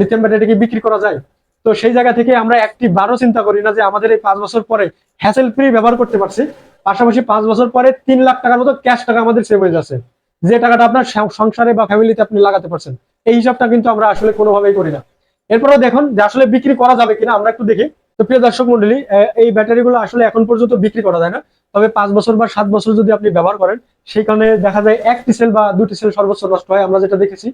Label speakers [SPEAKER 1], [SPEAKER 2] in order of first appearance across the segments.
[SPEAKER 1] Lithium ব্যাটারিকে বিক্রি করা যায়? তো সেই জায়গা থেকে আমরা একটি বারো চিন্তা করি না যে আমাদের এই পাঁচ বছর পরে হ্যাসেল ফ্রি ব্যবহার করতে পারছি। পাশাপাশি পাঁচ বছর পরে তিন লাখ টাকার মতো ক্যাশ টাকা আমাদের সেভ হয়ে যাচ্ছে। যে টাকাটা আপনার সংসারে বা ফ্যামিলিতে আপনি লাগাতে পারছেন, এই হিসাবটা কিন্তু আমরা আসলে কোনোভাবেই করি না। এরপরেও দেখুন যে আসলে বিক্রি করা যাবে কিনা, আমরা একটু দেখি। তো প্রিয় দর্শক মন্ডলী এই ব্যাটারিগুলো আসলে এখন পর্যন্ত বিক্রি করা যায় না। তবে পাঁচ বছর বা সাত বছর যদি আপনি ব্যবহার করেন, সেই কারণে দেখা যায় একটি সেল বা দুটি সেল সর্বোচ্চ নষ্ট হয়, আমরা যেটা দেখেছি।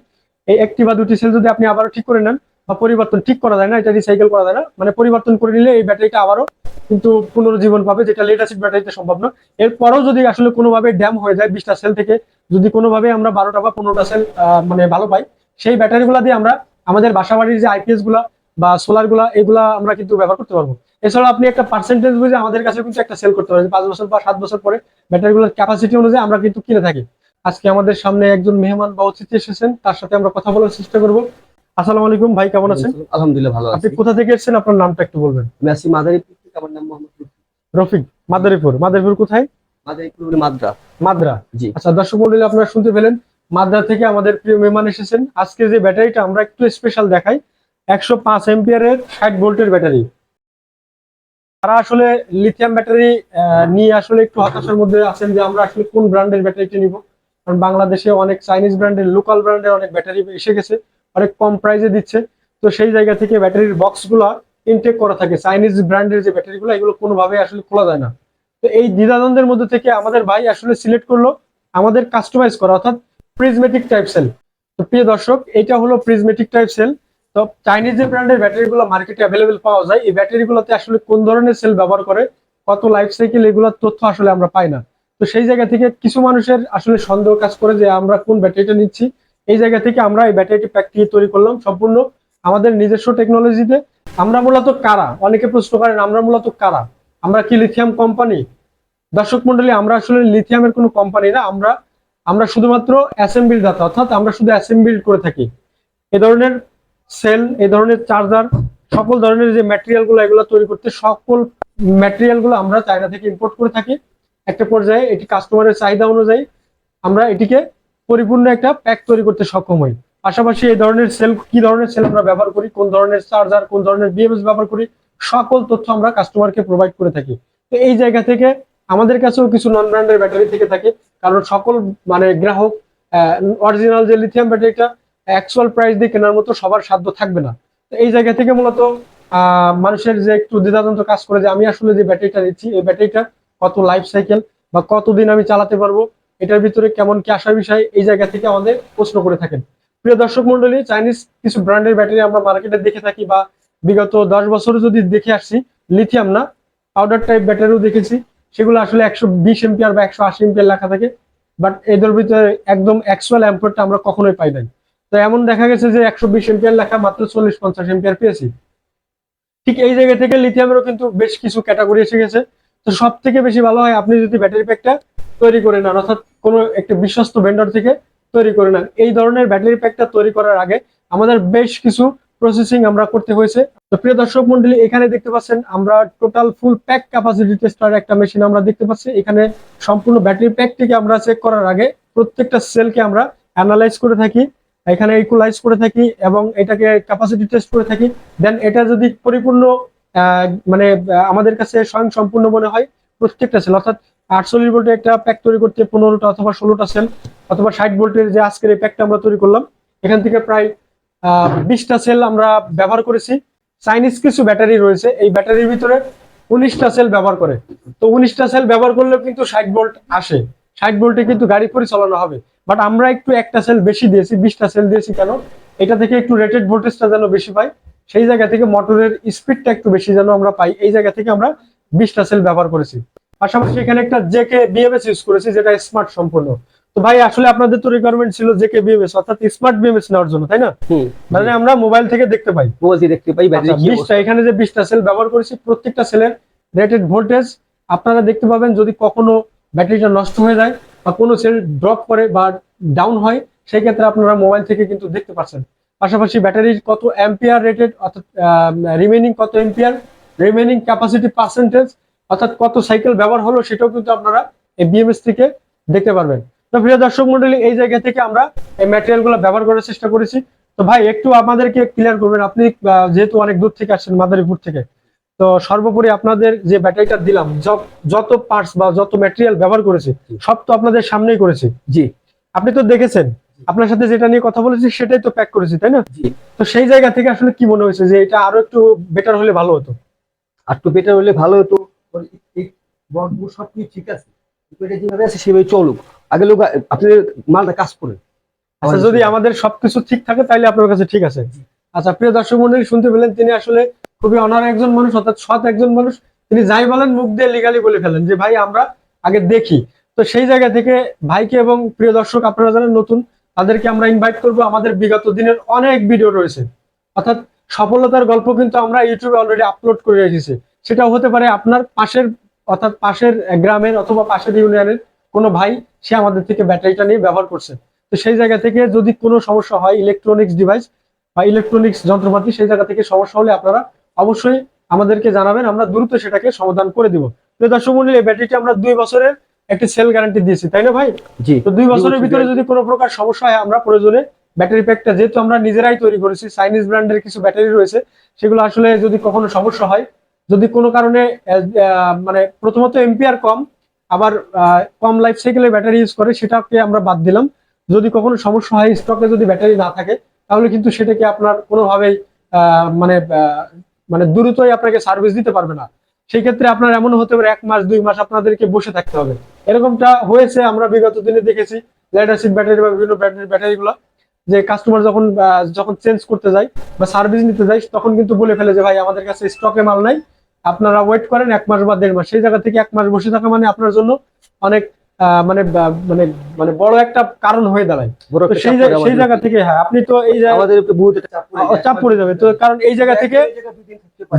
[SPEAKER 1] এই একটি বা দুটি সেল যদি আপনি আবারও ঠিক করে নেন বা পরিবর্তন ঠিক করা যায় না, এটা রিসাইকেল করা যায় না মানে পরিবর্তন করে নিলে এই ব্যাটারিটা আবারও কিন্তু পুনরুজ্জীবন পাবে, যেটা লেড অ্যাসিড ব্যাটারিতে সম্ভব না এরপরেও যদি আসলে কোনোভাবে ড্যাম হয়ে যায় বিশটা সেল থেকে, যদি কোনোভাবে আমরা বারোটা বা পনেরোটা সেল মানে ভালো পাই, সেই ব্যাটারিগুলো দিয়ে আমরা আমাদের বাসাবাড়ির যে আইপিএসগুলা বা সোলারগুলা, এগুলা আমরা কিন্তু ব্যবহার করতে পারব। এছাড়া আপনি একটা পার্সেন্টেজ বুঝে আমাদের কাছে কিন্তু একটা সেল করতে পারেন পাঁচ বছর বা সাত বছর পরে ব্যাটারিগুলোর ক্যাপাসিটি অনুযায়ী আমরা কিন্তু কিনে থাকি। আজকে আমাদের সামনে একজন মেহমান বা অতিথি এসেছেন তার সাথে আমরা কথা বলার চেষ্টা করব। আসসালামু আলাইকুম ভাই কেমন আছেন?
[SPEAKER 2] আলহামদুলিল্লাহ ভালো
[SPEAKER 1] আপনি কোথা থেকে এসেছেন? আপনার নামটা একটু বলবেন।
[SPEAKER 2] আমি আছি মাদারীপুর থেকে আমার নাম মোহাম্মদ
[SPEAKER 1] রফিক। মাদারীপুর। মাদারীপুর কোথায়?
[SPEAKER 2] মাদারীপুর মাদ্রা।
[SPEAKER 1] মাদ্রা।
[SPEAKER 2] জি।
[SPEAKER 1] আচ্ছা দর্শক মন্ডলী আপনারা শুনতে পেলেন মাদ্রা থেকে আমাদের প্রিয় মেহমান এসেছেন। আজকে যে ব্যাটারিটা আমরা একটু স্পেশাল দেখাই একশো পাঁচ এম্পিয়ারের ষাট ভোল্টের ব্যাটারি। তারা আসলে লিথিয়াম ব্যাটারি নিয়ে আসলে একটু হতাশার মধ্যে আছেন যে আমরা আসলে কোন ব্র্যান্ডের ব্যাটারিটা নিব। কারণ বাংলাদেশে অনেক চাইনিজ ব্র্যান্ডের লোকাল ব্র্যান্ডের অনেক ব্যাটারি এসে গেছে, অনেক কম প্রাইসে দিচ্ছে। তো সেই জায়গা থেকে ব্যাটারির বক্সগুলো ইনটেক করা থাকে। চাইনিজ ব্র্যান্ডের যে ব্যাটারিগুলো এগুলো কোনোভাবে আসলে খোলা যায় না। তো এই দ্বিধাদ্বন্দ্বের মধ্যে থেকে আমাদের ভাই আসলে সিলেক্ট করল, আমাদের কাস্টমাইজ করা, অর্থাৎ প্রিজমেটিক টাইপ সেল তো প্রিয় দর্শক, এটা হলো প্রিজমেটিক টাইপ সেল তো চাইনিজ যে ব্র্যান্ডের ব্যাটারিগুলো মার্কেটে অ্যাভেলেবেল পাওয়া যায়, এই ব্যাটারিগুলোতে আসলে কোন ধরনের সেল ব্যবহার করে, কত লাইফ সাইকেল এগুলোর তথ্য আসলে আমরা পাই না। তো সেই জায়গা থেকে কিছু মানুষের আসলে সন্দেহ কাজ করে যে আমরা কোন ব্যাটারিটা নিচ্ছি। এই জায়গা থেকে আমরা এই ব্যাটারিটি প্যাক দিয়ে তৈরি করলাম সম্পূর্ণ আমাদের নিজস্ব টেকনোলজিতে আমরা মূলত কারা? অনেকে প্রশ্ন করেন, আমরা মূলত কারা? আমরা কি লিথিয়াম কোম্পানি দর্শক মন্ডলী আমরা আসলে লিথিয়ামের কোনো কোম্পানি না। আমরা আমরা শুধুমাত্র অ্যাসেম্বল দাতা অর্থাৎ আমরা শুধু অ্যাসেম্বল করে থাকি। এ ধরনের সেল এ ধরনের চার্জার সকল ধরনের যে ম্যাটেরিয়ালগুলো এগুলো তৈরি করতে, সকল ম্যাটেরিয়ালগুলো আমরা চায়না থেকে ইম্পোর্ট করে থাকি। একটা পর্যায়ে এটি কাস্টমারের চাহিদা অনুযায়ী আমরা এটিকে পরিপূর্ণ একটা প্যাক তৈরি করতে সক্ষম হই। পাশাপাশি এই ধরনের সেল কি ধরনের সেল আমরা ব্যবহার করি, কোন ধরনের চার্জার কোন ধরনের বিএমএস ব্যবহার করি, সকল তথ্য আমরা কাস্টমারকে প্রোভাইড করে থাকি। তো এই জায়গা থেকে আমাদের কাছেও কিছু নন ব্র্যান্ডের ব্যাটারি থেকে থাকে, কারণ সকল মানে গ্রাহক অরিজিনাল যে লিথিয়াম ব্যাটারিটা অ্যাকচুয়াল প্রাইস দিয়ে কেনার মতো সবার সাধ্য থাকবে না। তো এই জায়গা থেকে মূলত মানুষের যে একটু দ্বিধাদ্বন্দ্ব কাজ করে যে আমি আসলে যে ব্যাটারিটা নিচ্ছি, এই ব্যাটারিটা কত লাইফ সাইকেল বা কতদিন আমি চালাতে পারব, এটার ভিতরে কেমন কি আসার বিষয় এই জায়গা থেকে আমাদের প্রশ্ন করে থাকেন। প্রিয় দর্শক মন্ডলী চাইনিজ কিছু ব্র্যান্ডের ব্যাটারি আমরা মার্কেটে দেখে থাকি বা বিগত দশ বছর যদি দেখে আসছি লিথিয়াম না পাউডার টাইপ ব্যাটারিও দেখেছি। সেগুলো আসলে একশো বিশ এমপিআর বা একশো আশি এমপিআর লেখা থাকে বাট এদের ভিতরে একদম অ্যাকচুয়াল অ্যাম্পারটা আমরা কখনোই পাই নাই। তো এমন দেখা গেছে যে একশো বিশ এমপিআর লেখা মাত্র চল্লিশ পঞ্চাশ এমপিআর পেয়েছি। ঠিক এই জায়গা থেকে লিথিয়ামেরও কিন্তু বেশ কিছু ক্যাটাগরি এসে গেছে। তো সব থেকে বেশি ভালো হয় আপনি যদি ব্যাটারি প্যাকটা তৈরি করে নেন, অর্থাৎ কোনো একটা বিশ্বস্ত ভেন্ডর থেকে তৈরি করে নেন, এই ধরনের ব্যাটারি প্যাকটা তৈরি করার আগে আমাদের বেশ কিছু প্রসেসিং আমরা করতে হয়েছে। তো প্রিয় দর্শক মন্ডলী, এখানে দেখতে পাচ্ছেন আমরা total full pack capacity tester একটা মেশিন আমরা দেখতে পাচ্ছি। এখানে সম্পূর্ণ ব্যাটারি প্যাকটিকে আমরা চেক করার আগে প্রত্যেকটা সেলকে আমরা অ্যানালাইজ করে থাকি, এখানে ইকুলাইজ করে থাকি এবং এটাকে ক্যাপাসিটি টেস্ট করে থাকি। দেন এটা যদি পরিপূর্ণ মানে আমাদের কাছে স্বয়ং সম্পূর্ণ মনে হয় প্রত্যেকটা সেল অর্থাৎ আটচল্লিশ ভোল্টের একটা প্যাক তৈরি করতে পনেরোটা অথবা ষোলোটা সেল অথবা ষাট ভোল্টের যে আজকের এই প্যাকটা আমরা তৈরি করলাম, এখান থেকে প্রায় বিশটা সেল আমরা ব্যবহার করেছি। চাইনিজ কিছু ব্যাটারি রয়েছে, এই ব্যাটারির ভিতরে উনিশটা সেল ব্যবহার করে। তো উনিশটা সেল ব্যবহার করলেও কিন্তু ষাট ভোল্ট আসে। ষাট ভোল্টে কিন্তু গাড়ি পরিচালনা হবে। বাট আমরা একটু একটা সেল বেশি দিয়েছি, বিশটা সেল দিয়েছি কেন? এটা থেকে একটু রেটেড ভোল্টেজটা যেন বেশি পাই। সেই জায়গা থেকে মোটরের স্পিডটা একটু বেশি যেন আমরা পাই এই জায়গা থেকে আমরা বিশটা সেল ব্যবহার করেছি। পাশাপাশি এখানে একটা জেকে বিএমএস ইউজ করেছি যেটা স্মার্ট সম্পূর্ণ। তো ভাই আসলে আপনাদের তো রিকোয়ারমেন্ট ছিল জেকে বিএমএস অর্থাৎ স্মার্ট বিএমএস নেওয়ার জন্য তাই না? মানে আমরা মোবাইল থেকে দেখতে পাই।
[SPEAKER 2] মোবাইল থেকে দেখতে পাই ব্যাটারি
[SPEAKER 1] আচ্ছা, বিশটা এখানে যে বিশটা সেল ব্যবহার করেছি প্রত্যেকটা সেলের রেটেড ভোল্টেজ আপনারা দেখতে পাবেন যদি কখনো ব্যাটারিটা নষ্ট হয়ে যায় বা কোনো সেল ড্রপ করে বা ডাউন হয় সেই ক্ষেত্রে আপনারা মোবাইল থেকে কিন্তু দেখতে পাচ্ছেন। পাশাপাশি ব্যাটারির কত অ্যাম্পিয়ার রেটেড অর্থাৎ রিমেনিং কত এম্পিয়ার রিমেনিং ক্যাপাসিটি পার্সেন্টেজ অর্থাৎ কত সাইকেল ব্যবহার হলো সেটাও কিন্তু আপনারা এই বিএমএস থেকে দেখতে পারবেন। তো প্রিয় দর্শক মন্ডলী এই জায়গা থেকে আমরা এই ম্যাটেরিয়ালগুলো ব্যবহার করার চেষ্টা করেছি। তো ভাই একটু আমাদেরকে ক্লিয়ার করবেন আপনি যেহেতু অনেক দূর থেকে আসছেন মাদারীপুর থেকে তো সর্বোপরি আপনাদের যে ব্যাটারিটা দিলাম যত পার্টস বা যত ম্যাটেরিয়াল ব্যবহার করেছে সব তো আপনাদের সামনেই করেছে।
[SPEAKER 2] জি।
[SPEAKER 1] আপনি তো দেখেছেন আপনার সাথে যেটা নিয়ে কথা বলেছি সেটাই তো প্যাক করেছি তাই না? তো সেই জায়গা থেকে আসলে কি মনে হয়েছে যে এটা আরও একটু বেটার হলে ভালো হতো?
[SPEAKER 2] আর একটু বেটার হলে ভালো হতো ঠিক আছে। এটা যেভাবে আছে সেভাবে চলুক। আগে লোক আপনাদের মালটা কাজ করে
[SPEAKER 1] আচ্ছা যদি আমাদের সবকিছু ঠিক থাকে তাহলে আপনার কাছে ঠিক আছে। আচ্ছা প্রিয় দর্শক মন্ডলী শুনতে পেলেন তিনি আসলে খুবই অনার একজন মানুষ অর্থাৎ সৎ একজন মানুষ। তিনি যাই বলেন মুখ দিয়ে লিগালি বলে ফেলেন যে ভাই আমরা আগে দেখি। তো সেই জায়গা থেকে ভাইকে এবং প্রিয় দর্শক আপনারা যারা নতুন তাদেরকে আমরা ইনভাইট করব। আমাদের বিগত দিনের অনেক ভিডিও রয়েছে। অর্থাৎ সফলতার গল্প কিন্তু আমরা ইউটিউবে অলরেডি আপলোড করে রেখেছি। সেটাও হতে পারে আপনার পাশের, অর্থাৎ পাশের গ্রামের অথবা পাশের ইউনিয়নের কোনো ভাই, সে আমাদের থেকে ব্যাটারিটা নিয়ে ব্যবহার করছে। তো সেই জায়গা থেকে যদি কোনো সমস্যা হয় ইলেকট্রনিক্স ডিভাইস বা ইলেকট্রনিক্স যন্ত্রপাতি, সেই জায়গা থেকে সমস্যা হলে আপনারা অবশ্যই আমাদেরকে জানাবেন। আমরা দ্রুত সেটাকে সমাধান করে দিব। প্রিয় দর্শক মন্ডলী, এই ব্যাটারিটা আমরা দুই বছরের একটি সেল গ্যারান্টি দিয়েছি তাই না ভাই?
[SPEAKER 2] জি।
[SPEAKER 1] তো দুই বছরের ভিতরে যদি কোনো প্রকার সমস্যা হয় আমরা প্রয়োজনে ব্যাটারি প্যাকটা যেহেতু আমরা নিজেরাই তৈরি করেছি চাইনিজ ব্র্যান্ডের কিছু ব্যাটারি রয়েছে সেগুলো আসলে যদি কখনো সমস্যা হয় যদি কোনো কারণে মানে প্রথমত এম্পিয়ার কম আবার কম লাইফ সাইকেলের ব্যাটারি ইউজ করে সেটাকে আমরা বাদ দিলাম। যদি কখনো সমস্যা হয় স্টকে যদি ব্যাটারি না থাকে তাহলে কিন্তু সেটাকে আপনার কোনোভাবেই আহ, মানে মানে দ্রুতই আপনাকে সার্ভিস দিতে পারবে না। সেই ক্ষেত্রে আপনার এমন হতে পারে, এক মাস, দুই মাস আপনাদেরকে বসে থাকতে হবে। এরকমটা হয়েছে, আমরা বিগত দিনে দেখেছি অ্যাসিড ব্যাটারি বা বিভিন্ন ব্যাটারি ব্যাটারিগুলো যে কাস্টমার যখন যখন চেঞ্জ করতে যায় বা সার্ভিস নিতে যায়, তখন কিন্তু বলে ফেলে যে, ভাই, আমাদের কাছে স্টকে মাল নাই, আপনারা ওয়েট করেন এক মাস বা দেড় মাস। সেই জায়গা থেকে এক মাস বসে থাকা মানে আপনার জন্য অনেক মানে মানে মানে বড় একটা কারণ হয়ে দাঁড়ায়। সেই জায়গা সেই জায়গা থেকে হ্যাঁ আপনি তো এই জায়গা
[SPEAKER 2] আমাদের চাপ পড়ে
[SPEAKER 1] যাবে। তো কারণ এই জায়গা থেকে।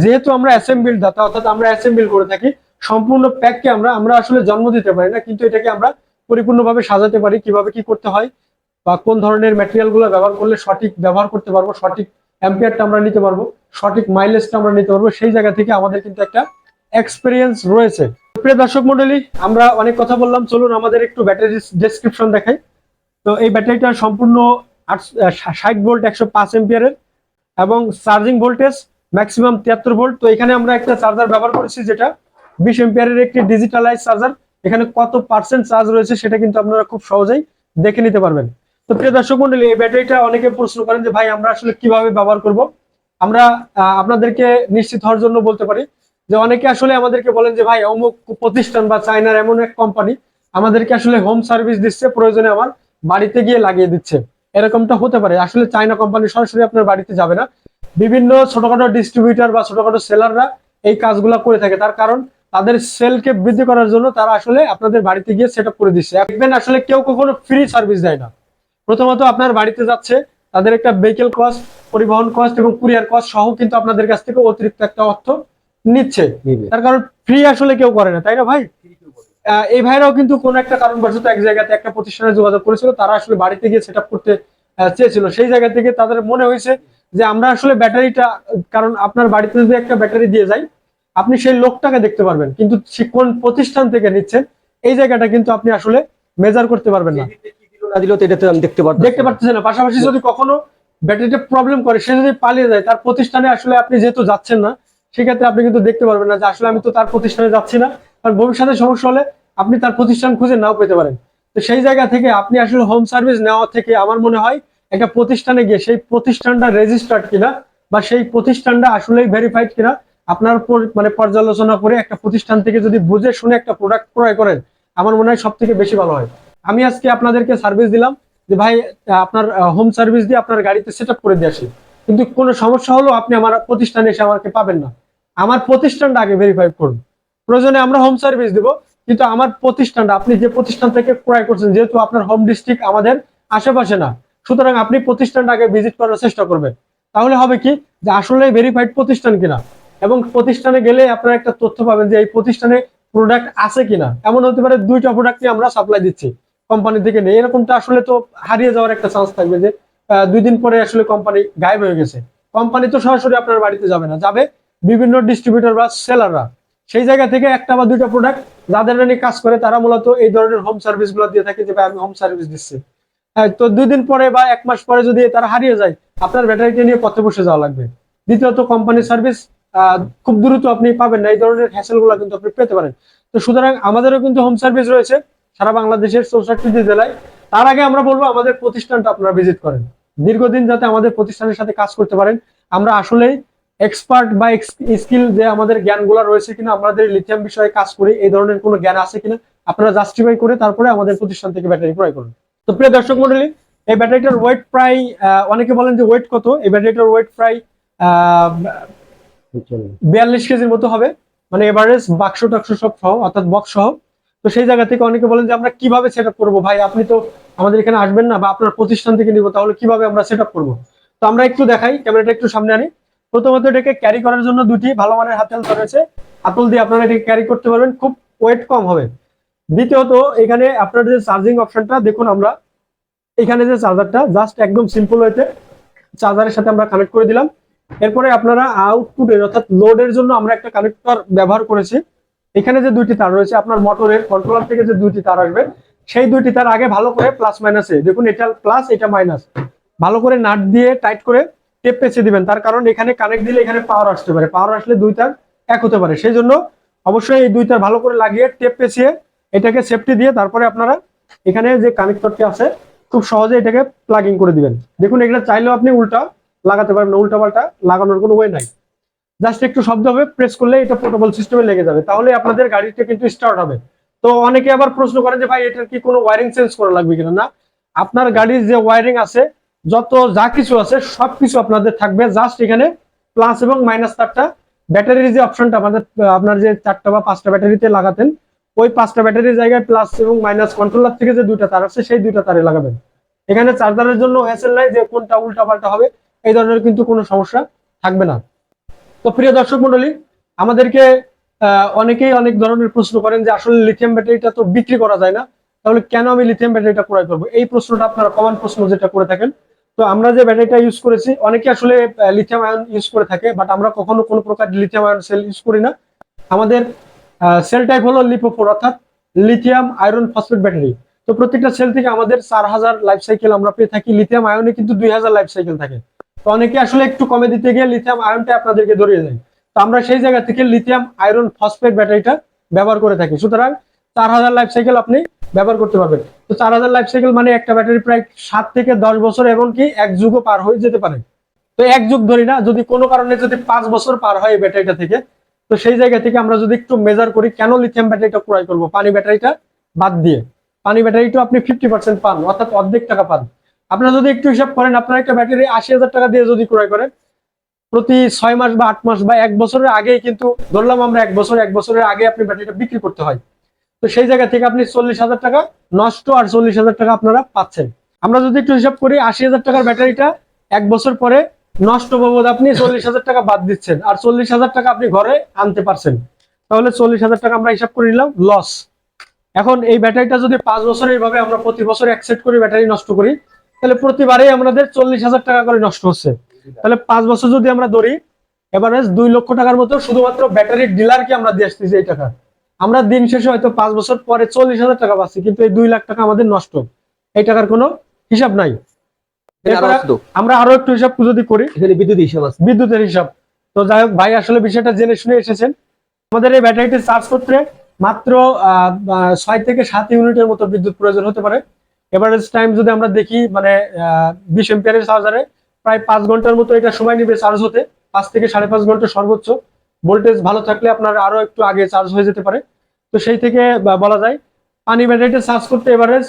[SPEAKER 1] যেহেতু আমরা অ্যাসেম্বল দাতা অর্থাৎ আমরা অ্যাসেম্বল করে থাকি সম্পূর্ণ প্যাককে আমরা আমরা আসলে জন্ম দিতে পারি না কিন্তু এটাকে আমরা পরিপূর্ণভাবে সাজাতে পারি কীভাবে কি করতে হয় বা কোন ধরনের ম্যাটেরিয়ালগুলো ব্যবহার করলে সঠিক ব্যবহার করতে পারব সঠিক অ্যাম্পিয়ারটা আমরা নিতে পারব সঠিক মাইলেজটা আমরা নিতে পারব সেই জায়গা থেকে আমাদের কিন্তু একটা এক্সপিরিয়েন্স রয়েছে। প্রিয় দর্শক মন্ডলী, আমরা অনেক কথা বললাম। চলুন আমাদের একটু ব্যাটারি ডেসক্রিপশন দেখাই। তো এই ব্যাটারিটা সম্পূর্ণ ষাট ভোল্ট একশো পাঁচ এম্পিয়ারের এবং চার্জিং ভোল্টেজ ম্যাক্সিমাম তিয়াত্তর ভোল্ট তো এখানে আমরা একটা চার্জার ব্যবহার করেছি যেটা বিশ এম্পিয়ারের একটি ডিজিটালাইজ চার্জার এখানে কত পার্সেন্ট চার্জ রয়েছে সেটা কিন্তু আপনারা খুব সহজেই দেখে নিতে পারবেন। তো প্রিয় দর্শক মন্ডলী, এই ব্যাটারিটা অনেকে প্রশ্ন করেন যে, ভাই, আমরা আসলে কীভাবে ব্যবহার করব? আমরা আপনাদেরকে নিশ্চিত হওয়ার জন্য বলতে পারি যে অনেকে আসলে আমাদেরকে বলেন যে, ভাই, অমুক প্রতিষ্ঠান বা চায়নার এমন এক কোম্পানি আমাদেরকে আসলে হোম সার্ভিস দিচ্ছে, প্রয়োজনে আমার বাড়িতে গিয়ে লাগিয়ে দিচ্ছে। এরকমটা হতে পারে। আসলে চায়না কোম্পানি সরাসরি আপনার বাড়িতে যাবে না। বিভিন্ন ছোটখাটো ডিস্ট্রিবিউটার বা ছোটখাটো সেলাররা এই কাজগুলো করে থাকে। তার কারণ তাদের সেলকে বৃদ্ধি করার জন্য তারা আসলে আপনাদের বাড়িতে গিয়ে সেট করে দিচ্ছে। দেখবেন আসলে কেউ কখনো ফ্রি সার্ভিস দেয় না। প্রথমত আপনার বাড়িতে যাচ্ছে, তাদের একটা ভেহিকেল কস্ট পরিবহন কস্ট এবং কুরিয়ার কস্ট সহ কিন্তু আপনাদের কাছ থেকে অতিরিক্ত একটা অর্থ নিচ্ছে। তার কারণ ফ্রি আসলে কেউ করে না তাই না ভাই? এই ভাইরাও কিন্তু কোন একটা কারণবশত এক জায়গাতে একটা প্রতিষ্ঠানে যোগাযোগ করেছিল তারা আসলে বাড়িতে গিয়ে সেট করতে চেয়েছিল। সেই জায়গা থেকে তাদের মনে হয়েছে যে আমরা আসলে ব্যাটারিটা কারণ আপনার বাড়িতে যদি একটা ব্যাটারি দিয়ে যাই আপনি সেই লোকটাকে দেখতে পারবেন কিন্তু কোন প্রতিষ্ঠান থেকে নিচ্ছেন এই জায়গাটা কিন্তু আপনি আসলে মেজার করতে পারবেন না।
[SPEAKER 2] না দিলো তো এটা আমি দেখতে
[SPEAKER 1] পাচ্ছেন না। পাশাপাশি যদি কখনো ব্যাটারিটা প্রবলেম করে সে যদি পালিয়ে যায় তার প্রতিষ্ঠানে আসলে আপনি যেহেতু যাচ্ছেন না সেক্ষেত্রে আপনি কিন্তু দেখতে পারবেন না যে আসলে আমি তো তার প্রতিষ্ঠানে যাচ্ছি না। কারণ ভবিষ্যতে সমস্যা হলে আপনি তার প্রতিষ্ঠান খুঁজে নাও পেতে পারেন। তো সেই জায়গা থেকে আপনি আসলে হোম সার্ভিস নেওয়া থেকে আমার মনে হয় একটা প্রতিষ্ঠানে গিয়ে সেই প্রতিষ্ঠানটা রেজিস্টার্ড কিনা বা সেই প্রতিষ্ঠানটা আসলেই ভেরিফাইড কিনা, আপনার মানে পর্যালোচনা করে একটা প্রতিষ্ঠান থেকে যদি বুঝে শুনে একটা প্রোডাক্ট ক্রয় করেন, আমার মনে হয় সব থেকে বেশি ভালো হয়। আমি আজকে আপনাদেরকে সার্ভিস দিলাম যে ভাই, আপনার হোম সার্ভিস দিয়ে আপনার গাড়িতে সেট করে দিয়ে আসি। কিন্তু কোনো সমস্যা হলো আপনি আমার প্রতিষ্ঠানে এসে আমাকে পাবেন না। আমার প্রতিষ্ঠানটা আগে ভেরিফাই করুন। প্রয়োজনে আমরা হোম সার্ভিস দিব, কিন্তু আমার প্রতিষ্ঠানটা, আপনি যে প্রতিষ্ঠান থেকে ক্রয় করছেন, যেহেতু আপনার হোম ডিস্ট্রিক্ট আমাদের আশেপাশে না, সুতরাং আপনি প্রতিষ্ঠানটা আগে ভিজিট করার চেষ্টা করবেন। তাহলে হবে কি? যে আসলে ভেরিফাইড প্রতিষ্ঠান কিনা, এবং প্রতিষ্ঠানে গেলে আপনারা একটা তথ্য পাবেন যে এই প্রতিষ্ঠানে প্রোডাক্ট আছে কিনা। এমন হতে পারে দুইটা প্রোডাক্ট আমরা সাপ্লাই দিচ্ছি। কোম্পানি থেকে নেই। এরকমটা আসলে তো হারিয়ে যাওয়ার একটা চান্স থাকবে যে দুই দিন পরে আসলে কোম্পানি গায়েব হয়ে গেছে। কোম্পানি তো সরাসরি আপনার বাড়িতে যাবে না, যাবে বিভিন্ন ডিস্ট্রিবিউটর বা সেলাররা সেই জায়গা থেকে একটা বা দুইটা প্রোডাক্ট যাদের নিয়ে কাজ করে, তারা মূলত এই ধরনের হোম সার্ভিসগুলো দিয়ে থাকে যে আমি হোম সার্ভিস দিচ্ছি। তো দুই দিন পরে বা এক মাস পরে যদি তারা হারিয়ে যায়, আপনার ব্যাটারিটা নিয়ে পথে বসে যাওয়া লাগবে। দ্বিতীয়ত কোম্পানি সার্ভিস খুব দ্রুত আপনি পাবেন না। এই ধরনের হ্যাসেলগুলো কিন্তু আপনি পেতে পারেন। তো সুতরাং আমাদেরও কিন্তু হোম সার্ভিস রয়েছে সারা বাংলাদেশের চৌষট্টি জেলায়। তার আগে আমরা বলব, আমাদের প্রতিষ্ঠানটা আপনারা ভিজিট করেন। দীর্ঘদিন যাতে আমাদের প্রতিষ্ঠানের সাথে কাজ করতে পারেন। আমরা আসলেই এক্সপার্ট বা স্কিল যে আমাদের জ্ঞানগুলো রয়েছে কিনা, আমাদের লিথিয়াম বিষয়ে কাজ করি এই ধরনের কোনো জ্ঞান আছে কিনা, আপনারা জাস্টিফাই করে তারপরে আমাদের প্রতিষ্ঠান থেকে ব্যাটারি ক্রয় করুন। তো প্রিয় দর্শক মন্ডলী, এই ব্যাটারিটার ওয়েট প্রায় অনেকে বলেন যে ওয়েট কত? এই ব্যাটারিটার ওয়েট প্রায় বিয়াল্লিশ কেজির মতো হবে। মানে এভারেজ বাক্স টাক্স সব সহ, অর্থাৎ বক্স সহ। তো সেই জায়গা থেকে অনেকে বলেন যে আমরা কীভাবে সেট করব? ভাই, আপনি তো আমাদের এখানে আসবেন না বা আপনার প্রতিষ্ঠান থেকে নিব, তাহলে কীভাবে আমরা সেট আপ করব? তো আমরা একটু দেখাই, ক্যামেরাটা একটু সামনে আনি। প্রথমত এটাকে ক্যারি করার জন্য দুটি ভালো মানের হাতেল রয়েছে হাতল দিয়ে আপনারা এটাকে ক্যারি করতে পারবেন, খুব ওয়েট কম হবে। দ্বিতীয়ত, এখানে আপনার যে চার্জিং অপশনটা দেখুন আমরা, এখানে যে চার্জারটা জাস্ট একদম সিম্পল ওয়েতে চার্জারের সাথে আমরা কানেক্ট করে দিলাম। এরপরে আপনারা আউটপুটের অর্থাৎ লোডের জন্য আমরা একটা কানেক্টর ব্যবহার করেছি। এখানে যে দুইটি তার রয়েছে, আপনার মোটরের কন্ট্রোলার থেকে যে দুইটি তার আসবে সেই দুইটি তার আগে ভালো করে প্লাস মাইনাসে দেখুন, এটা প্লাস এটা মাইনাস ভালো করে নাট দিয়ে টাইট করে টেপ পেঁচে দিবেন। তার কারণ এখানে কানেক্ট দিলে এখানে পাওয়ার আসতে পারে। পাওয়ার আসলে দুই তার এক হতে পারে। সেই জন্য অবশ্যই এই দুই তার ভালো করে লাগিয়ে টেপ পেঁচিয়ে এটাকে সেফটি দিয়ে তারপরে আপনারা এখানে যে কানেক্টরটি আছে, খুব সহজে এটাকে প্লাগিং করে দিবেন। দেখুন এটা চাইলেও আপনি উল্টা লাগাতে পারবেন উল্টা পাল্টা লাগানোর কোনো ওয়ে নাই। জাস্ট একটু শব্দ হবে প্রেস করলে এটা পোর্টেবল সিস্টেমে লেগে যাবে। তাহলে আপনাদের গাড়িটা কিন্তু স্টার্ট হবে। তো অনেকে আবার প্রশ্ন করেন যে ভাই, এটার কি কোনো ওয়ারিং চেঞ্জ করা লাগবে কিনা? না, আপনার গাড়ির যে ওয়ারিং আছে, যত যা কিছু আছে, সবকিছু আপনাদের থাকবে। জাস্ট এখানে প্লাস এবং মাইনাস তারটা। ব্যাটারির যে অপশনটা আমাদের আপনার যে চারটা বা পাঁচটা ব্যাটারিতে লাগাতেন, ওই পাঁচটা ব্যাটারির জায়গায় প্লাস এবং মাইনাস কন্ট্রোলার থেকে যে দুইটা তার আছে, সেই দুইটা তারে লাগাবেন। এখানে চার্জারের জন্য হ্যাসেল নাই যে কোনটা উল্টা পাল্টা হবে, এই ধরনের কিন্তু কোনো সমস্যা থাকবে না। তো প্রিয় দর্শক মন্ডলী আমাদেরকে অনেকেই অনেক ধরনের প্রশ্ন করেন যে আসলে লিথিয়াম ব্যাটারিটা তো বিক্রি করা যায় না, তাহলে কেন আমি লিথিয়াম ব্যাটারিটা ক্রয় করব? এই প্রশ্নটা আপনারা কমন প্রশ্ন যেটা করে থাকেন। তো আমরা যে ব্যাটারিটা ইউজ করেছি, অনেকে আসলে লিথিয়াম আয়ন ইউজ করে থাকে বাট আমরা কখনো কোনো প্রকার লিথিয়াম আয়ন সেল ইউজ করি না। আমাদের সেল টাইপ হলো লিপোফোর অর্থাৎ লিথিয়াম আয়রন ফসফেট ব্যাটারি তো প্রত্যেকটা সেল থেকে আমাদের চার হাজার লাইফ সাইকেল আমরা পেয়ে থাকি। লিথিয়াম আয়নে কিন্তু দুই হাজার লাইফ সাইকেল থাকে। তো অনেকে আসলে একটু কমে দিতে গিয়ে লিথিয়াম আয়নটা আপনাদেরকে ধরিয়ে দেয়। আমরা সেই জায়গা থেকে লিথিয়াম আয়রন ফসফেট ব্যাটারিটা ব্যবহার করে থাকি। সুতরাং চার হাজার লাইফ সাইকেল আপনি ব্যবহার করতে পারবেন। তো চার হাজার লাইফ সাইকেল মানে একটা ব্যাটারি প্রায় সাত থেকে দশ বছর এমনকি এক যুগও পার হয়ে যেতে পারে। তো এক যুগ ধরি না, যদি কোনো কারণে যদি পাঁচ বছর পার হয় এই ব্যাটারিটা থেকে, তো সেই জায়গা থেকে আমরা যদি একটু মেজার করি, কেন লিথিয়াম ব্যাটারিটা ক্রয় করব? পানি ব্যাটারিটা বাদ দিয়ে। পানি ব্যাটারিটা আপনি ফিফটি পার্সেন্ট পান, অর্থাৎ অর্ধেক টাকা পান। আপনারা যদি একটু হিসাব করেন, আপনার একটা ব্যাটারি আশি হাজার টাকা দিয়ে যদি ক্রয় করেন প্রতি ছয় মাস বা আট মাস বা এক বছরের আগেই কিন্তু ধরলাম আমরা এক বছর, এক বছরের আগে আপনি ব্যাটারিটা বিক্রি করতে হয়। তো সেই জায়গা থেকে আপনি চল্লিশ হাজার টাকা নষ্ট আর চল্লিশ হাজার টাকা আপনারা পাচ্ছেন। আমরা যদি একটু হিসাব করি, আশি হাজার টাকার ব্যাটারিটা এক বছর পরে নষ্ট বাবদ আপনি চল্লিশ হাজার টাকা বাদ দিচ্ছেন আর চল্লিশ হাজার টাকা আপনি ঘরে আনতে পারছেন। তাহলে চল্লিশ হাজার টাকা আমরা হিসাব করে নিলাম লস এখন এই ব্যাটারিটা যদি পাঁচ বছর এইভাবে আমরা প্রতি বছর অ্যাকসেপ্ট করে ব্যাটারি নষ্ট করি, তাহলে প্রতিবারেই আমাদের চল্লিশ হাজার টাকা করে নষ্ট হচ্ছে। তাহলে পাঁচ বছর যদি আমরা ধরি এভারেজ দুই লক্ষ টাকার মতো শুধুমাত্র ব্যাটারির ডিলারকে আমরা দিয়ে আসতেছি এই টাকা। আমরা দিন শেষে হয়তো পাঁচ বছর পরে চল্লিশ হাজার টাকা পাচ্ছি কিন্তু এই দুই লাখ টাকা আমাদের নষ্ট। এই টাকার কোনো হিসাব নাই। আমরা আরও একটু হিসাব যদি করি
[SPEAKER 2] বিদ্যুৎ হিসাব আছে।
[SPEAKER 1] বিদ্যুতের হিসাব। তো যাই হোক ভাই আসলে বিষয়টা জেনে শুনে এসেছেন। আমাদের এই ব্যাটারিটি চার্জ করতে মাত্র ছয় থেকে সাত ইউনিটের মতো বিদ্যুৎ প্রয়োজন হতে পারে। এভারেজ টাইম যদি আমরা দেখি মানে বিশ এম্পিয়ারের চার্জারে প্রায় পাঁচ ঘণ্টার মতো এটা সময় নেবে চার্জ হতে। পাঁচ থেকে সাড়ে পাঁচ ঘণ্টা সর্বোচ্চ। ভোল্টেজ ভালো থাকলে আপনার আরও একটু আগে চার্জ হয়ে যেতে পারে। তো সেই থেকে বলা যায়, পানি ব্যাটারিটা চার্জ করতে এভারেজ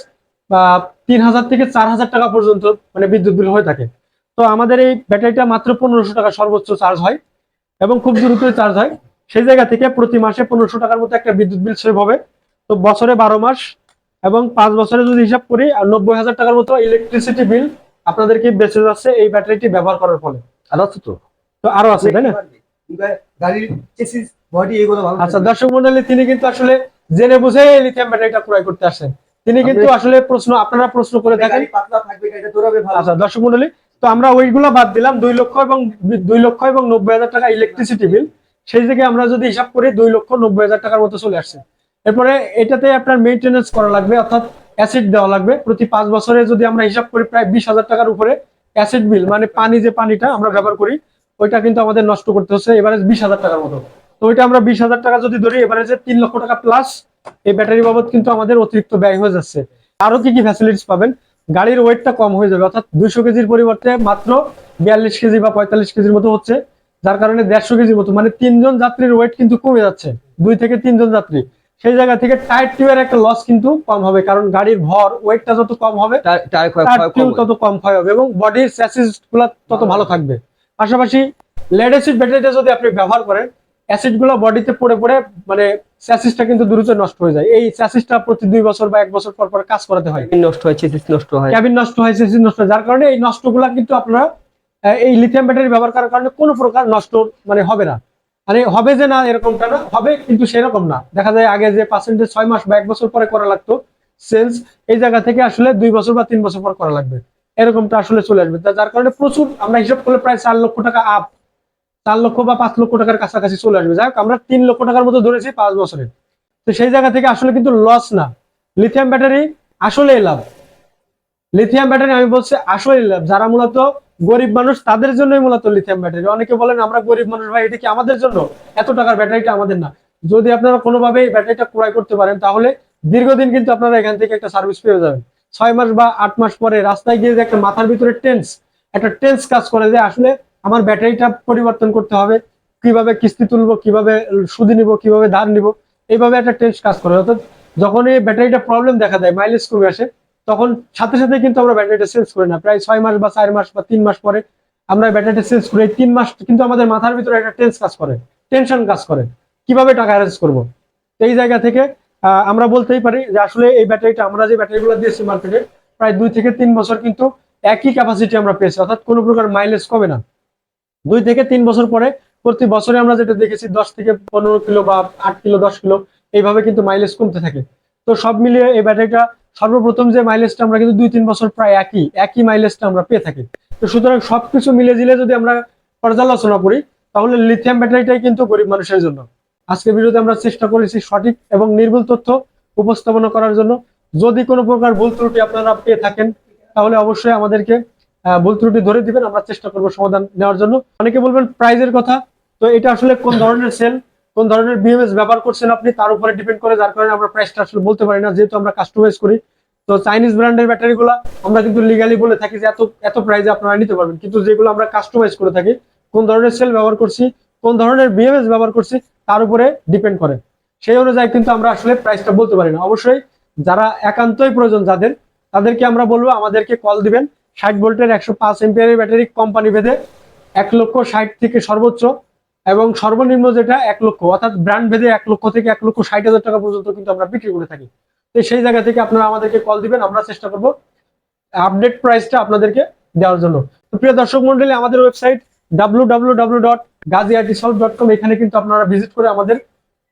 [SPEAKER 1] তিন হাজার থেকে চার হাজার টাকা পর্যন্ত মানে বিদ্যুৎ বিল হয়ে থাকে। তো আমাদের এই ব্যাটারিটা মাত্র পনেরোশো টাকা সর্বোচ্চ চার্জ হয় এবং খুব দ্রুত চার্জ হয়। সেই জায়গা থেকে প্রতি মাসে পনেরোশো টাকার মতো একটা বিদ্যুৎ বিল সেভ হবে। তো বছরে বারো মাস এবং পাঁচ বছরে যদি হিসাব করি, আর নব্বই হাজার টাকার মতো ইলেকট্রিসিটি বিল আপনাদেরকে বেঁচে যাচ্ছে এই ব্যাটারিটি ব্যবহার করার ফলে।
[SPEAKER 2] আর আছে তো।
[SPEAKER 1] তো আরও আছে তাই না?
[SPEAKER 2] গাড়ির চেসিস বডি এগুলো ভালো
[SPEAKER 1] আচ্ছা দর্শক মন্ডলী তিনি কিন্তু আসলে জেনে বুঝে লিথিয়াম ব্যাটারিটা ক্রয় করতে আসেন। তিনি কিন্তু আসলে প্রশ্ন আপনারা প্রশ্ন করে দেখেন।
[SPEAKER 2] থাকবে ভালো।
[SPEAKER 1] আচ্ছা দর্শক মন্ডলী তো আমরা ওইগুলো বাদ দিলাম দুই লক্ষ এবং দুই লক্ষ এবং নব্বই হাজার টাকা ইলেকট্রিসিটি বিল সেই থেকে আমরা যদি হিসাব করি দুই লক্ষ নব্বই হাজার টাকার মতো চলে আসছে। এরপরে এটাতে আপনার মেনটেনেন্স করা লাগবে, অর্থাৎ অ্যাসিড দেওয়া লাগবে। প্রতি পাঁচ বছরে যদি আমরা হিসাব করি প্রায় বিশ হাজার টাকার উপরে অ্যাসিড বিল মানে পানি যে পানিটা আমরা ব্যবহার করি, ওইটা কিন্তু আমাদের নষ্ট করতে হচ্ছে এবারে বিশ হাজার টাকার মতো। তো ওইটা আমরা বিশ হাজার টাকা যদি ধরি এবারে যে তিন লক্ষ টাকা প্লাস এই ব্যাটারি বাবদ কিন্তু আমাদের অতিরিক্ত ব্যয় হয়ে যাচ্ছে। আরও কি কি ফ্যাসিলিটিস পাবেন? গাড়ির ওয়েটটা কম হয়ে যাবে, অর্থাৎ দুইশো কেজির পরিবর্তে মাত্র বিয়াল্লিশ কেজি বা পঁয়তাল্লিশ কেজির মতো হচ্ছে। যার কারণে দেড়শো কেজির মতো মানে তিনজন যাত্রীর ওয়েট কিন্তু কমে যাচ্ছে, দুই থেকে তিনজন যাত্রী। সেই জায়গা থেকে টায়ার টিউবের একটা লস কিন্তু কম হবে কারণ গাড়ির ভর ওয়েটটা যত কম হবে। তত কম ক্ষয় হবে এবং বডির স্যাসিসগুলা তত ভালো থাকবে। পাশাপাশি লেড অ্যাসিড ব্যাটারিটা যদি আপনি ব্যবহার করেন অ্যাসিডগুলো বডিতে পড়ে পড়ে মানে স্যাসিসটা কিন্তু দ্রুত নষ্ট হয়ে যায়। এই স্যাসিসটা প্রতি দুই বছর বা এক বছর পর পর কাজ করাতে হয়।
[SPEAKER 2] নষ্ট হয় চেসিস নষ্ট হয়।
[SPEAKER 1] ক্যাবিন নষ্ট হয় সেসিস নষ্ট হয় যার কারণে এই নষ্টগুলা কিন্তু আপনারা এই লিথিয়াম ব্যাটারি ব্যবহার করার কারণে কোনো প্রকার নষ্ট মানে হবে না। মানে হবে যে না এরকমটা না, হবে কিন্তু সেরকম না। দেখা যায় আগে যে পার্সেন্টেজ ছয় মাস বা এক বছর পরে করা লাগতো সেলস এই জায়গা থেকে আসলে দুই বছর বা তিন বছর পর করা লাগবে। এরকমটা আসলে চলে আসবে। যার কারণে প্রচুর আমরা হিসাব করলে প্রায় চার লক্ষ টাকা আপ চার লক্ষ বা পাঁচ লক্ষ টাকার কাছাকাছি চলে আসবে। যাই আমরা তিন লক্ষ টাকার মতো ধরেছি পাঁচ বছরে। তো সেই জায়গা থেকে আসলে কিন্তু লস না। লিথিয়াম ব্যাটারি আসলেই লাভ। লিথিয়াম ব্যাটারি আমি বলছি আসলেই লাভ। যারা মূলত গরিব মানুষ তাদের জন্যই মূলত লিথিয়াম ব্যাটারি অনেকে বলেন, আমরা গরিব মানুষ ভাই, এটা কি আমাদের জন্য? এত টাকার ব্যাটারিটা আমাদের না। যদি আপনারা কোনোভাবে এই ব্যাটারিটা ক্রয় করতে পারেন, তাহলে দীর্ঘদিন কিন্তু আপনারা এখান থেকে একটা সার্ভিস পেয়ে যাবেন। ছয় মাস বা আট মাস পরে রাস্তায় গিয়ে যে একটা মাথার ভিতরে টেন্স একটা টেন্স কাজ করে যে, আসলে আমার ব্যাটারিটা পরিবর্তন করতে হবে। কীভাবে কিস্তি তুলবো, কীভাবে সুদি নিব, কীভাবে ধার নিব? এইভাবে একটা টেন্স কাজ করে। অর্থাৎ যখন এই ব্যাটারিটা প্রবলেম দেখা দেয় মাইলেজ কমে আসে তখন সাথে সাথে কিন্তু আমরা ব্যাটারিটা চেঞ্জ করি না। প্রায় ছয় মাস বা চার মাস বা তিন মাস পরে আমরা ব্যাটারিটা চেঞ্জ করি। তিন মাস কিন্তু আমাদের মাথার ভিতরে একটা টেন্স কাজ করে টেনশন কাজ করে। কীভাবে টাকা অ্যারেঞ্জ করব? এই জায়গা থেকে আমরা বলতেই পারি যে আসলে এই ব্যাটারিটা আমরা যে ব্যাটারিগুলো দিয়েছি মার্কেটে প্রায় দুই থেকে তিন বছর কিন্তু একই ক্যাপাসিটি আমরা পেয়েছি। অর্থাৎ কোনো প্রকার মাইলেজ কমে না। দুই থেকে তিন বছর পরে প্রতি বছরে আমরা যেটা দেখেছি, দশ থেকে পনেরো কিলো বা আট কিলো, দশ কিলো, এইভাবে কিন্তু মাইলেজ কমতে থাকে। তো সব মিলিয়ে এই ব্যাটারিটা সর্বপ্রথম যে মাইলেজটা আমরা কিন্তু দুই তিন বছর প্রায় একই একই মাইলেজটা আমরা পেয়ে থাকি। তো সুতরাং সবকিছু মিলে জিলে যদি আমরা পর্যালোচনা করি, তাহলে লিথিয়াম ব্যাটারিটাই কিন্তু গরিব মানুষের জন্য। আজকের ভিডিওতে আমরা চেষ্টা করেছি সঠিক এবং নির্ভুল তথ্য উপস্থাপনা করার জন্য। যদি কোনো প্রকার ভুল ত্রুটি আপনারা পেয়ে থাকেন, তাহলে অবশ্যই আমাদেরকে ভুল ত্রুটি ধরে দিবেন। আমরা চেষ্টা করব সমাধান নেওয়ার জন্য। অনেকে বলবেন প্রাইজের কথা, তো এটা আসলে কোন ধরনের সেল কোন ধরনের বিএমএস ব্যবহার করছেন আপনি, তার উপরে ডিপেন্ড করে, যার কারণে আমরা প্রাইসটা আসলে বলতে পারি না, যেহেতু আমরা কাস্টমাইজ করি। তো চাইনিজ ব্র্যান্ডের ব্যাটারিগুলো আমরা কিন্তু লিগালি বলে থাকি যে এত এত প্রাইজে আপনারা নিতে পারবেন। কিন্তু যেগুলো আমরা কাস্টমাইজ করে থাকি, কোন ধরনের সেল ব্যবহার করছি, কোন ধরনের বিএমএস ব্যবহার করছি, তার উপরে ডিপেন্ড করে। সেই অনুযায়ী কিন্তু আমরা আসলে প্রাইসটা বলতে পারি না। অবশ্যই যারা একান্তই প্রয়োজন যাদের, তাদেরকে আমরা বলব, আমাদেরকে কল দিবেন। ষাট ভোল্টের একশো পাঁচ এমপিয়ারের ব্যাটারি কোম্পানি ভেদে এক লক্ষ ষাট থেকে সর্বোচ্চ এবং সর্বনিম্ন যেটা এক লক্ষ, অর্থাৎ ব্র্যান্ড ভেদে এক লক্ষ থেকে এক লক্ষ ষাট হাজার টাকা পর্যন্ত কিন্তু আমরা বিক্রি করে থাকি। তো সেই জায়গা থেকে আপনারা আমাদেরকে কল দিবেন, আমরা চেষ্টা করব আপডেট প্রাইসটা আপনাদেরকে দেওয়ার জন্য। তো প্রিয় দর্শক মন্ডলী, আমাদের website W W W dot dot com এখানে কিন্তু আপনারা ভিজিট করে আমাদের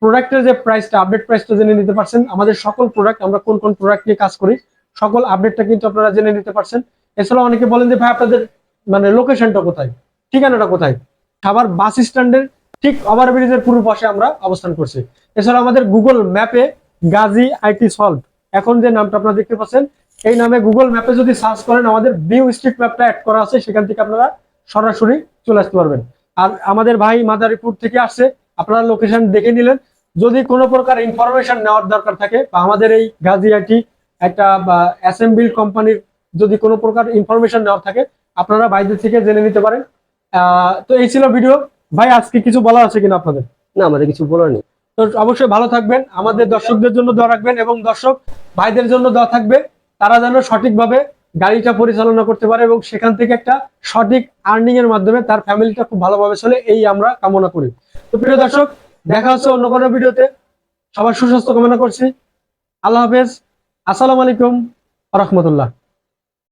[SPEAKER 1] প্রোডাক্টের যে প্রাইসটা আপডেট প্রাইসটা জেনে নিতে পারছেন। আমাদের সকল প্রোডাক্ট আমরা কোন কোন প্রোডাক্ট নিয়ে কাজ করি, সকল আপডেটটা কিন্তু আপনারা জেনে নিতে পারছেন। এছাড়াও অনেকে বলেন যে, ভাই, আপনাদের মানে লোকেশনটা কোথায়? ঠিকানাটা কোথায়? সাভার বাস স্ট্যান্ডের ঠিক ওভারব্রিজের পূর্ব পাশে আমরা অবস্থান করছি। এছাড়া আমাদের গুগল ম্যাপে গাজী আইটি সলভ এখন যে নামটা আপনারা দেখতে পাচ্ছেন, এই নামে গুগল ম্যাপে যদি সার্চ করেন, আমাদের বিউ স্ট্রিট ম্যাপটা অ্যাড করা আছে, সেখান থেকে আপনারা সরাসরি চলে আসতে পারবেন। আর আমাদের ভাই মাদারীপুর থেকে আসছে, আপনারা লোকেশন দেখে নিলেন। যদি কোনো প্রকার ইনফরমেশন নেওয়ার দরকার থাকে, বা আমাদের এই গাজী আইটি একটা অ্যাসেম্বল কোম্পানির যদি কোনো প্রকার ইনফরমেশন নেওয়ার থাকে, আপনারা বাইরের থেকে জেনে নিতে পারেন। তো এই ছিল ভিডিও ভাই আজকে কিছু বলা আছে কিনা আপনাদের?
[SPEAKER 2] না আমাদের কিছু বলার নেই।
[SPEAKER 1] তো অবশ্যই ভালো থাকবেন আমাদের দর্শকদের জন্য দোয়া রাখবেন এবং দর্শক ভাইদের জন্য দোয়া থাকবে তারা যেন সঠিকভাবে গাড়িটা পরিচালনা করতে পারে এবং সেখান থেকে একটা সঠিক আর্নিং এর মাধ্যমে তার ফ্যামিলিটা খুব ভালোভাবে চলে এই আমরা কামনা করি। তো প্রিয় দর্শক দেখা হচ্ছে অন্য কোনো ভিডিওতে সবার সুস্বাস্থ্য কামনা করছি। আল্লাহ হাফেজ। আসসালামু আলাইকুম রহমতুল্লাহ।